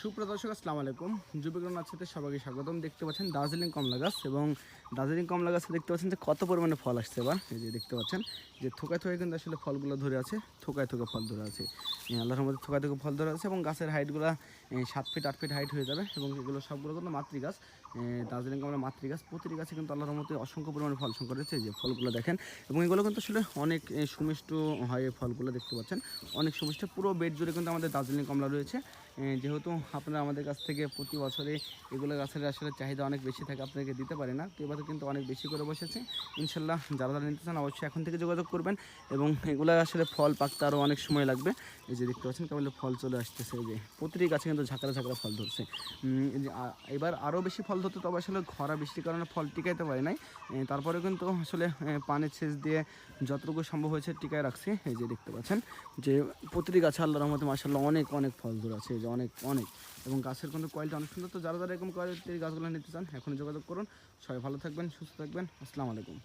সুপ্রিয় দর্শক, আসসালামু আলাইকুম। যুবিকরণ আছে সবাইকে স্বাগতম। দেখতে পাচ্ছেন দার্জিলিং কমলা গাছ এবং দার্জিলিং কমলা গাছে দেখতে পাচ্ছেন যে কত পরিমাণে ফল আসছে এবার। এই যে দেখতে পাচ্ছেন যে থোকায় থোকায় কিন্তু আসলে ফলগুলো ধরে আছে, থোকায় থোকা ফল ধরে আছে। আল্লাহর মধ্যে থোকায় থোকা ফল ধরে আছে এবং গাছের হাইটগুলো সাত ফিট, আট ফিট হাইট হয়ে যাবে এবং এগুলো সবগুলো কিন্তু মাতৃ গাছ। দার্জিলিং কমলা মাতৃ গাছ, প্রতিটি গাছে কিন্তু আল্লাহর মধ্যে অসংখ্য পরিমাণে ফল সংকট রয়েছে যে ফলগুলো দেখেন এবং এগুলো কিন্তু আসলে অনেক সুমিষ্ট হয় এই ফলগুলো দেখতে পাচ্ছেন। অনেক সুমিষ্ট, পুরো বেড জুড়ে কিন্তু আমাদের দার্জিলিং কমলা রয়েছে। যেহেতু আপনারা আমাদের কাছ থেকে প্রতি বছরে এগুলো গাছের আসলে চাহিদা অনেক বেশি থাকে আপনাকে দিতে পারে না। তো এবার কিন্তু অনেক বেশি করে বসেছে। ইনশাল্লাহ যারা যারা নিতে চান অবশ্যই এখন থেকে যোগাযোগ করবেন এবং এগুলো আসলে ফল পাকতে আরও অনেক সময় লাগবে। এই যে দেখতে পাচ্ছেন কেবল ফল চলে আসতেছে যে প্রতিটি গাছে কিন্তু ঝাঁকড়া ঝাঁকড়া ফল ধরছে। এবার আরও বেশি ফল ধরতে তবে আসলে খরা, বৃষ্টির কারণে ফল টিকাইতে পারে নাই। তারপরে কিন্তু আসলে পানির সেচ দিয়ে যতটুকু সম্ভব হয়েছে টিকায় রাখছি। এই যে দেখতে পাচ্ছেন যে প্রতিটি গাছে আল্লাহর রহমতে মাসাল্লাহ অনেক অনেক ফল ধরে আছে। যে অনেক অনেক। এবং গাছের কিন্তু কোয়ালিটি অনেক সুন্দর। তো যারা যারা এরকম কোয়ালিটির গাছগুলো নিতে চান এখন যোগাযোগ করুন। সবাই ভালো থাকবেন, সুস্থ থাকবেন। আসসালামু আলাইকুম।